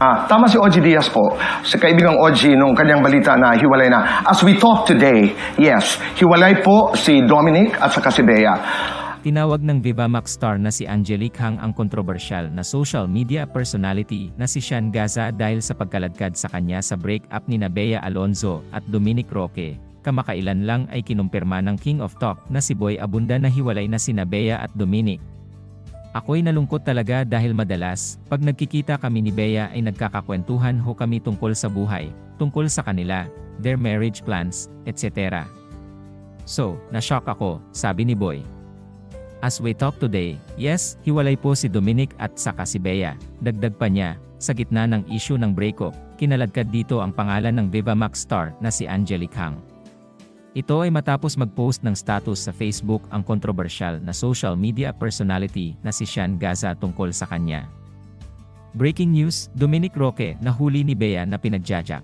Ah, tama si OG Diaz po. Sa kaibigang OG nung kanyang balita na hiwalay na. As we talk today, yes, hiwalay po si Dominic at saka si Bea. Tinawag ng Vivamax star na si Angelique Hang ang kontrobersyal na social media personality na si Sean Gaza dahil sa pagkaladkad sa kanya sa breakup ni Bea Alonzo at Dominic Roque. Kamakailan lang ay kinumpirma ng King of Talk na si Boy Abunda na hiwalay na si Bea at Dominic. Ako'y nalungkot talaga dahil madalas, pag nagkikita kami ni Bea ay nagkakakwentuhan ho kami tungkol sa buhay, tungkol sa kanila, their marriage plans, etc. So, na-shock ako, sabi ni Boy. As we talk today, yes, hiwalay po si Dominic at saka si Bea. Dagdag pa niya, sa gitna ng issue ng breakup, kinaladkad dito ang pangalan ng Vivamax star na si Angelique Hang. Ito ay matapos mag-post ng status sa Facebook ang kontrobersyal na social media personality na si Sean Gaza tungkol sa kanya. Breaking news, Dominic Roque nahuli ni Bea na pinagjajak.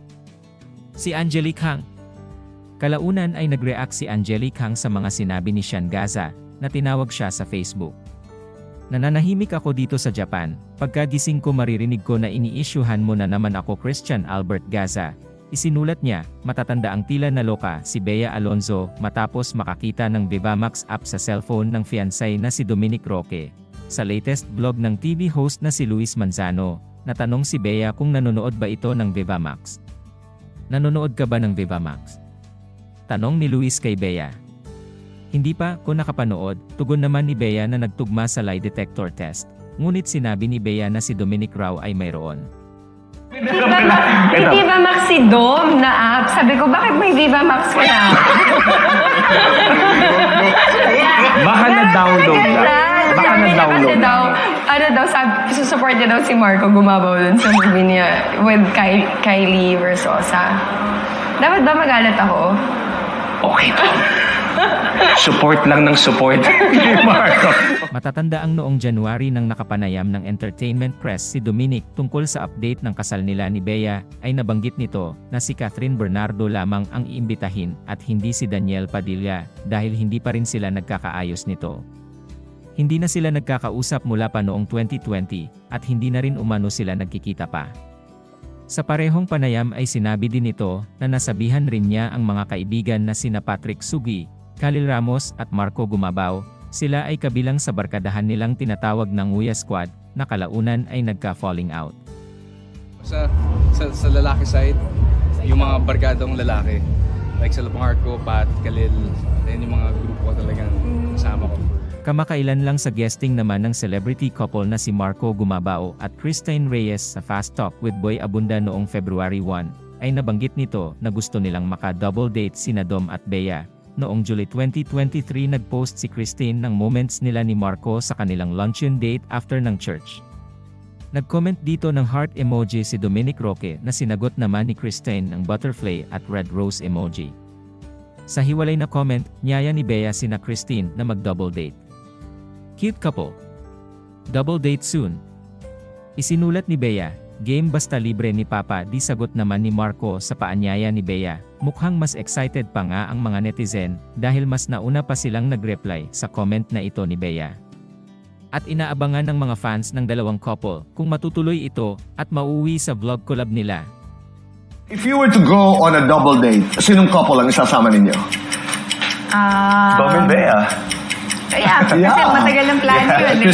Si Angelique Hang. Kalaunan ay nag-react si Angelique Hang sa mga sinabi ni Sean Gaza na tinawag siya sa Facebook. Nananahimik ako dito sa Japan, pagkagising ko maririnig ko na ini-issuehan mo na naman ako Christian Albert Gaza. Isinulat niya, matatanda ang tila na loka si Bea Alonzo matapos makakita ng Vivamax app sa cellphone ng fiancé na si Dominic Roque. Sa latest blog ng TV host na si Luis Manzano, natanong si Bea kung nanonood ba ito ng Vivamax. Nanonood ka ba ng Vivamax? Tanong ni Luis kay Bea. Hindi pa ko nakapanood, tugon naman ni Bea na nagtugma sa lie detector test. Ngunit sinabi ni Bea na si Dominic raw ay mayroon. May Viva Max si Dom na app. Sabi ko, bakit may Viva Max ka na? Baka na-download na. Baka na-download daw, ano daw, sabi, susupport niya daw si Marco gumabaw dun sa movie niya with Ky- Kylie Versosa. Dapat ba magalit ako? Okay po. Support lang ng support. Marco. Matatanda ang noong January nang nakapanayam ng entertainment press si Dominic tungkol sa update ng kasal nila ni Bea, ay nabanggit nito na si Catherine Bernardo lamang ang iimbitahin at hindi si Daniel Padilla dahil hindi pa rin sila nagkakaayos nito. Hindi na sila nagkakausap mula pa noong 2020 at hindi na rin umano sila nagkikita pa. Sa parehong panayam ay sinabi din nito na nasabihan rin niya ang mga kaibigan na sina Patrick Sugi, Khalil Ramos at Marco Gumabaw, sila ay kabilang sa barkadahan nilang tinatawag ng Uya Squad na kalaunan ay nagka-falling out. Sa, sa, sa lalaki side, yung mga barkadong lalaki. Like sa ko, Pat, Khalil, ayun yung mga grupo talagang kasama ko. Kamakailan lang sa guesting naman ng celebrity couple na si Marco Gumabao at Christine Reyes sa Fast Talk with Boy Abunda noong February 1, ay nabanggit nito na gusto nilang maka-double date sina Dom at Bea. Noong July 2023 nag-post si Christine ng moments nila ni Marco sa kanilang luncheon date after ng church. Nag-comment dito ng heart emoji si Dominic Roque na sinagot naman ni Christine ng butterfly at red rose emoji. Sa hiwalay na comment, niyaya ni Bea sina Christine na mag-double date. Cute couple. Double date soon. Isinulat ni Bea, game basta libre ni Papa di sagot naman ni Marco sa paanyaya ni Bea. Mukhang mas excited pa nga ang mga netizen dahil mas nauna pa silang nag-reply sa comment na ito ni Bea. At inaabangan ng mga fans ng dalawang couple kung matutuloy ito at mauwi sa vlog collab nila. If you were to go on a double date, sinong couple ang isasama ninyo? Ah... And Bea. yeah, kasi Yeah. matagal ng plan yun. eh.